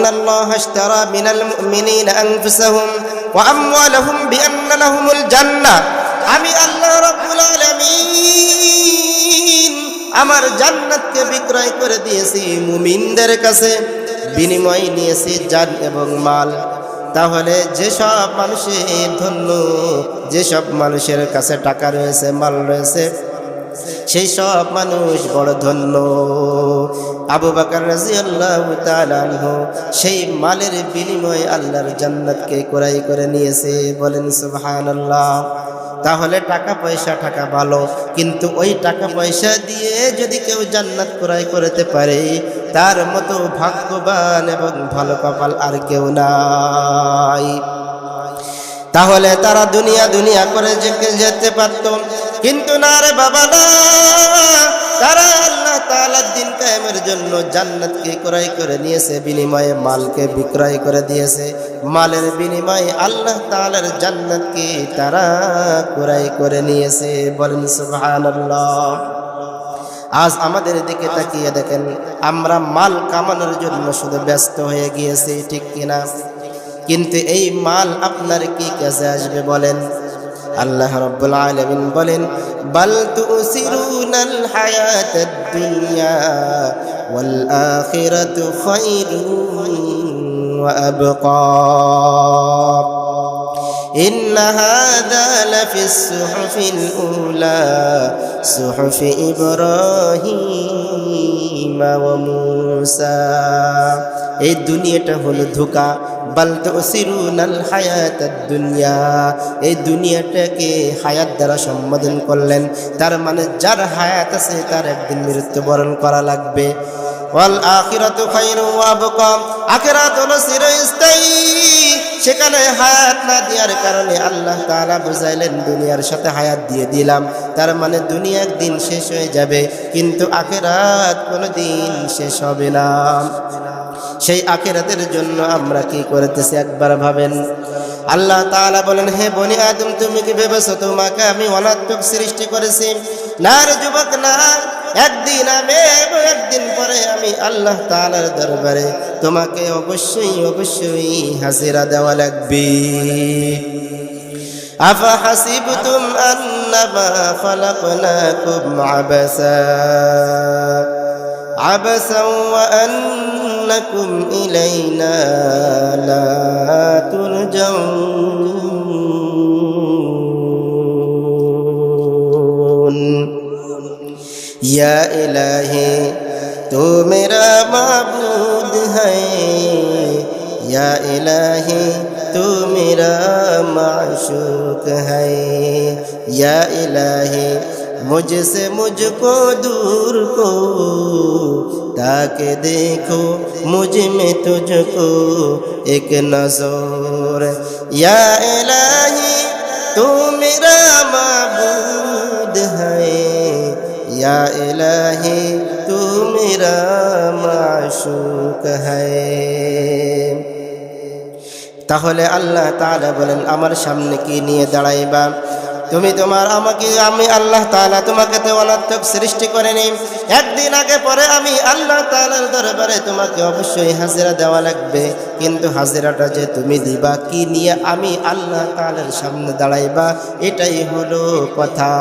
إن الله اشترى من المؤمنين أنفسهم وأموالهم بأن لهم الجنة আমি আল্লাহ রাব্বুল আলামিন আমার জান্নাতকে বিক্রয় করে দিয়েছি মুমিনদের কাছে বিনিময় নিয়েছি জান এবং মাল তাহলে যেসব মানুষের ধন্য যেসব মানুষের কাছে টাকা রয়েছে মাল রয়েছে সেই সব মানুষ বড় ধন্য। আবু বাকার রাজি আল্লাহ সেই মালের বিনিময়ে আল্লাহর জান্নাতকে কোরাই করে নিয়েছে। বলেন সুবহান তাহলে টাকা পয়সা টাকা ভালো, কিন্তু ওই টাকা পয়সা দিয়ে যদি কেউ জান্নাত ক্রয় করতে পারে, তার মতো ভাগ্যবান এবং ভালো কপাল আর কেউ নাই। তাহলে তারা দুনিয়া দুনিয়া করে যেতে পারত। কিন্তু না রে বাবা না, তারা আল্লাহ তাআলার দিন কায়েমের জন্য জান্নাতকে ক্রয় করে নিয়েছে, বিনিময়ে মালকে বিক্রয় করে দিয়েছে। মালের বিনিময়ে আল্লাহ তাআলার জান্নাতকে তারা ক্রয় করে নিয়েছে। বলেন সুবহানাল্লাহ। আজ আমাদের দিকে তাকিয়ে দেখেন, আমরা মাল কামানোর জন্য শুধু ব্যস্ত হয়ে গিয়েছি, ঠিক কিনা? কিন্তু এই মাল আপনার কি কাছে আসবে বলেন আল্লাহ রাব্বুল আলামিন বলেন বাল তুসিরুনাল হায়াতাদ দুনিয়া ওয়াল আখিরাতু খায়রুন ওয়া আবকা إن هذا لفي الصحف الأولى صحف إبراهيم وموسى এই দুনিয়াটা হলো ধোকা বালতে সিরুনাল হায়াত দুনিয়া এই দুনিয়াটাকে হায়াত দ্বারা সম্বোধন করলেন। তার মানে যার হায়াত আছে তার একদিন মৃত্যুবরণ করা লাগবে। ওয়াল আখিরাতু খায়রু ওয়া আবকা। আখিরাত হলো চিরস্থায়ী। সেখানে হায়াত না দেওয়ার কারণে আল্লাহ তাআলা বুঝাইলেন, দুনিয়ার সাথে হায়াত দিয়ে দিলাম। তার মানে দুনিয়া একদিন শেষ হয়ে যাবে, কিন্তু আখেরাত কোনো দিন শেষ হবে না। সেই আখেরাতের জন্য আমরা কি করতেছি একবার ভাবেন। আল্লাহ তালা বলেন, হে বনি আদম, তুমি কি ভেবেছো তোমাকে আমি অনাত্মক সৃষ্টি করেছি? না যুবক না, একদিন আমি একদিন পরে আমি আল্লাহ তালার দরবারে তোমাকে অবশ্যই অবশ্যই হাসিরা দেওয়া লাগবে। আফা আন্নামা ফালাকনাকুম আবাসা। আবাসা ওয়া আন্না أنكم إلينا لا ترجعون يا إلهي تو میرا معبود ہے یا الہی تو میرا معشوق ہے یا الہی मुझसे मुझको दूर को ताकि देखो मुझ में तुझको एक नजर या इलाही तू मेरा माबूद है या इलाही तू मेरा माशूक है তাহলে আল্লাহ তাআলা বলেন আমার সামনে কি নিয়ে দাঁড়াইবা তুমি তোমার আমাকে, আমি আল্লাহ তালা তোমাকে তো অনাত্মক সৃষ্টি করেনি একদিন আগে পরে আমি আল্লাহ তালার দরবারে তোমাকে অবশ্যই হাজিরা দেওয়া লাগবে। কিন্তু হাজিরাটা যে তুমি দিবা, কি নিয়ে আমি আল্লাহ তালের সামনে দাঁড়াইবা, এটাই হলো কথা।